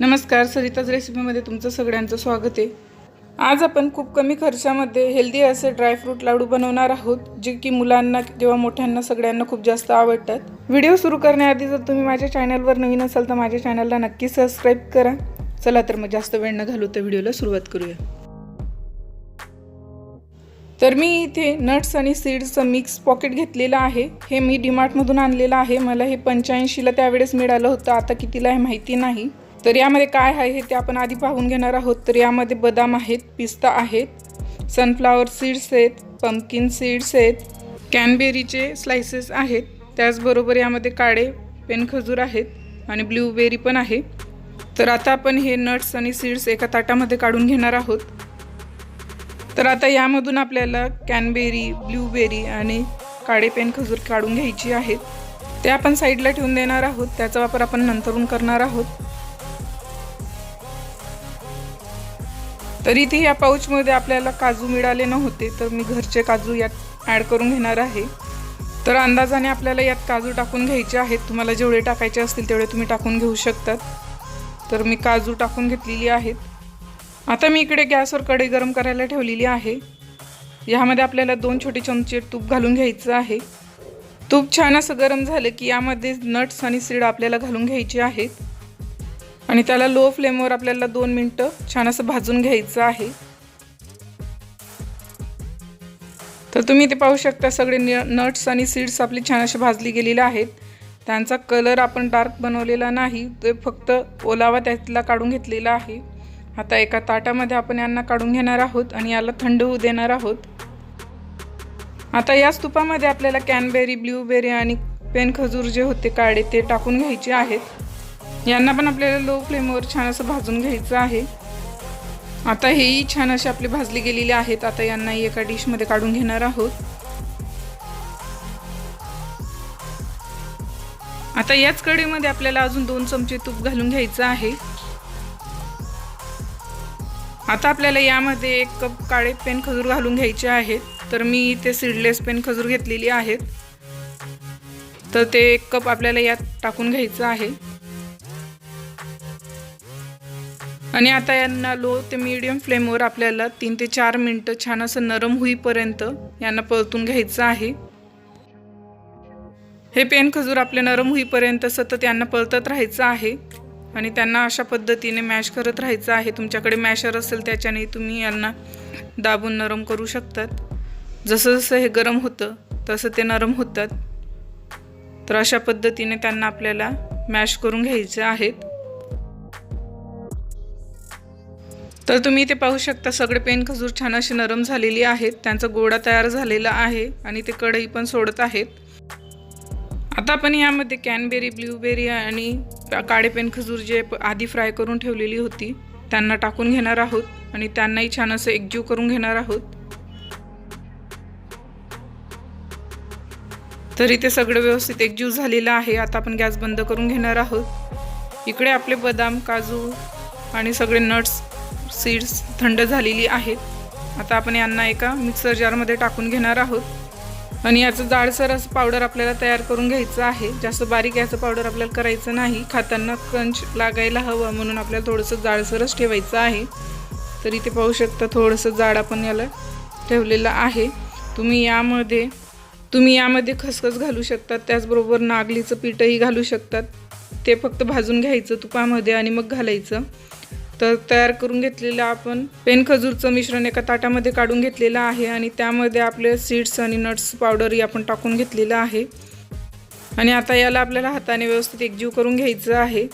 नमस्कार सरिताज रेसिपीमध्ये तुमचं सगळ्यांचं स्वागत आहे. आज आपण खूप कमी खर्चामध्ये हेल्दी असे ड्रायफ्रूट लाडू बनवणार आहोत जे की मुलांना किंवा मोठ्यांना सगळ्यांना खूप जास्त आवडतात. व्हिडिओ सुरू करण्याआधी जर तुम्ही माझ्या चॅनलवर नवीन असाल तर माझ्या चॅनलला नक्की सबस्क्राईब करा. चला तर मग जास्त वेळ न घालू तर व्हिडिओला सुरुवात करूया. तर मी इथे नट्स आणि सीड्सचं मिक्स पॉकेट घेतलेलं आहे. हे मी डिमार्टमधून आणलेलं आहे. मला हे पंच्याऐंशीला त्यावेळेस मिळालं होतं. आता कितीला हे माहिती नाही. तर यामध्ये काय आहे हे ते आपण आधी पाहून घेणार आहोत. तर यामध्ये बदाम आहेत पिस्ता आहेत सनफ्लावर सीड्स आहेत पंपकिन सीड्स आहेत कॅनबेरीचे स्लायसेस आहेत. त्याचबरोबर यामध्ये काळे पेनखजूर आहेत आणि ब्ल्यूबेरी पण आहे. तर आता आपण हे नट्स आणि सीड्स एका ताटामध्ये काढून घेणार आहोत. तर आता यामधून आपल्याला कॅनबेरी ब्ल्यूबेरी आणि काळे पेन खजूर काढून घ्यायची आहेत. ते आपण साईडला ठेवून देणार आहोत. त्याचा वापर आपण नंतरून करणार आहोत. तर इथे या पाऊचमध्ये आपल्याला काजू मिळाले नव्हते तर मी घरचे काजू यात ॲड करून घेणार आहे. तर अंदाजाने आपल्याला यात काजू टाकून घ्यायचे आहेत. तुम्हाला जेवढे टाकायचे असतील तेवढे तुम्ही टाकून घेऊ शकतात. तर मी काजू टाकून घेतलेली आहेत. आता मी इकडे गॅसवर कढई गरम करायला ठेवलेली आहे. ह्यामध्ये आपल्याला दोन छोटे चमचे तूप घालून घ्यायचं आहे. तूप छान असं गरम झालं की यामध्ये नट्स आणि सीड आपल्याला घालून घ्यायचे आहेत. आणि त्याला लो फ्लेमवर आपल्याला दोन मिनटं छान असं भाजून घ्यायचं आहे. तर तुम्ही ते पाहू शकता सगळे नट्स आणि सीड्स आपली छान असे भाजली गेलेले आहेत. त्यांचा कलर आपण डार्क बनवलेला नाही ते फक्त ओलावा त्यातला काढून घेतलेला आहे. आता एका ताटामध्ये आपण यांना काढून घेणार आहोत आणि याला थंड होऊ देणार आहोत. आता याच तुपामध्ये आपल्याला कॅनबेरी ब्ल्यूबेरी आणि पेन खजूर जे होते काळे ते टाकून घ्यायचे आहेत. यांना पण आपल्याला लो फ्लेमवर छान असं भाजून घ्यायचं आहे. आता हेही छान असे आपले भाजले गेलेले आहेत. आता यांनाही एका डिशमध्ये काढून घेणार आहोत. आता याच कढईमध्ये आपल्याला अजून दोन चमचे तूप घालून घ्यायचं आहे. आता आपल्याला यामध्ये एक कप काळे पेन खजूर घालून घ्यायचे आहेत. तर मी इथे सीडलेस पेन खजूर घेतलेली आहेत. तर ते एक कप आपल्याला यात टाकून घ्यायचं आहे. आणि आता यांना लो ते मीडियम फ्लेमवर आपल्याला तीन ते चार मिनटं छान असं नरम होईपर्यंत यांना परतून घ्यायचं आहे. हे पेन खजूर आपले नरम होईपर्यंत सतत यांना परतत राहायचं आहे. आणि त्यांना अशा पद्धतीने मॅश करत राहायचं आहे. तुमच्याकडे मॅशर असेल त्याच्याने तुम्ही यांना दाबून नरम करू शकतात. जसं जसं हे गरम होतं तसं ते नरम होतात. तर अशा पद्धतीने त्यांना आपल्याला मॅश करून घ्यायचे आहेत. तर तुम्ही इथे पाहू शकता सगळे पेन खजूर छान असे नरम झालेली आहेत. त्यांचा गोडा तयार झालेला आहे आणि ते कढई पण सोडत आहेत. आता आपण यामध्ये कॅनबेरी ब्ल्यूबेरी आणि काळे पेन खजूर जे आधी फ्राय करून ठेवलेली होती त्यांना टाकून घेणार आहोत आणि त्यांनाही छान असं एकजीव करून घेणार आहोत. तर इथे सगळं व्यवस्थित एकजीव झालेलं आहे. आता आपण गॅस बंद करून घेणार आहोत. इकडे आपले बदाम काजू आणि सगळे नट्स सीड्स थंड झालेली आहेत. आता आपण यांना एका मिक्सर जारमध्ये टाकून घेणार आहोत. आणि याचं जाडसर असं पावडर आपल्याला तयार करून घ्यायचं आहे. जास्त बारीक याचं पावडर आपल्याला करायचं नाही. खाताना क्रंच लागायला हवं म्हणून आपल्याला थोडंसं जाडसरच ठेवायचं आहे. तर इथे पाहू शकता थोडंसं जाड आपण याला ठेवलेलं आहे. तुम्ही यामध्ये तुम्ही यामध्ये खसखस घालू शकतात. त्याचबरोबर नागलीचं पीठही घालू शकतात. ते फक्त भाजून घ्यायचं तुपामध्ये आणि मग घालायचं. तर तयार करून घेतलेलं आपण पेन खजूरचं मिश्रण एका ताटामध्ये काढून घेतलेलं आहे आणि त्यामध्ये आपले सीड्स आणि नट्स पावडरही आपण टाकून घेतलेलं आहे. आणि आता याला आपल्याला हाताने व्यवस्थित एकजीव करून घ्यायचं आहे.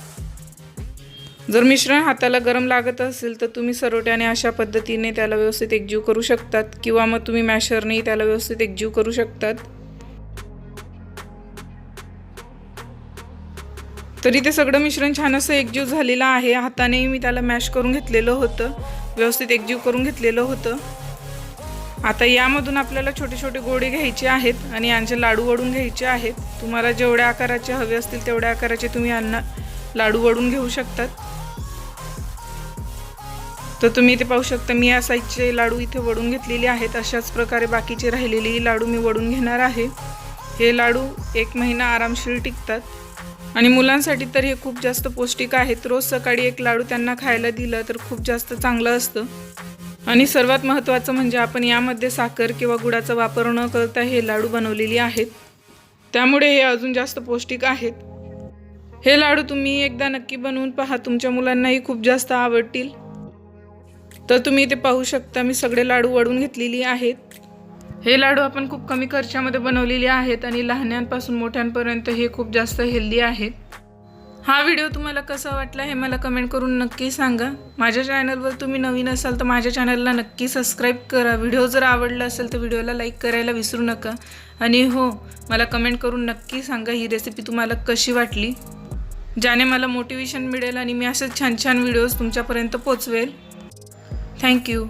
जर मिश्रण हाताला गरम लागत असेल तर तुम्ही सरोट्याने अशा पद्धतीने त्याला व्यवस्थित एकजीव करू शकतात किंवा मग तुम्ही मॅशरनेही त्याला व्यवस्थित एकजीव करू शकतात. तरी ते सगळं मिश्रण छान असं एकजीव झालेलं आहे. हातानेही मी त्याला मॅश करून घेतलेलं होतं. व्यवस्थित एकजीव करून घेतलेलं होतं. आता यामधून आपल्याला छोटे छोटे गोडे घ्यायचे आहेत आणि यांचे लाडू वडून घ्यायचे आहेत. तुम्हाला जेवढ्या आकाराचे हवे असतील तेवढ्या आकाराचे तुम्ही यांना लाडू वडून घेऊ शकतात. तर तुम्ही इथे पाहू शकता मी या साईजचे लाडू इथे वडून घेतलेले आहेत. अशाच प्रकारे बाकीचे राहिलेलेही लाडू मी वडून घेणार आहे. हे लाडू एक महिना आरामशीर टिकतात. आणि मुलांसाठी तर हे खूप जास्त पौष्टिक आहेत. रोज सकाळी एक लाडू त्यांना खायला दिलं तर खूप जास्त चांगलं असतं. आणि सर्वात महत्त्वाचं म्हणजे आपण यामध्ये साखर किंवा गुळाचा वापर न करता हे लाडू बनवलेली आहेत. त्यामुळे हे अजून जास्त पौष्टिक आहेत. हे लाडू तुम्ही एकदा नक्की बनवून पहा तुमच्या मुलांनाही खूप जास्त आवडतील. तर तुम्ही ते पाहू शकता मी सगळे लाडू वळून घेतलेली आहेत. हे लाडू आपण खूप कमी खर्चामध्ये बनवलेले आहेत आणि लहान्यांपासून मोठ्यांपर्यंत हे खूप जास्त हेल्दी आहेत. हा व्हिडिओ तुम्हाला कसा वाटला हे मला कमेंट करून नक्की सांगा. माझ्या चॅनलवर तुम्ही नवीन असाल तर माझ्या चॅनलला नक्की सबस्क्राईब करा. व्हिडिओ जर आवडला असेल तर व्हिडिओला लाईक करायला विसरू नका. आणि हो मला कमेंट करून नक्की सांगा ही रेसिपी तुम्हाला कशी वाटली. ज्याने मला मोटिवेशन मिळेल आणि मी असे छान छान व्हिडिओज तुमच्यापर्यंत पोचवेल. थँक्यू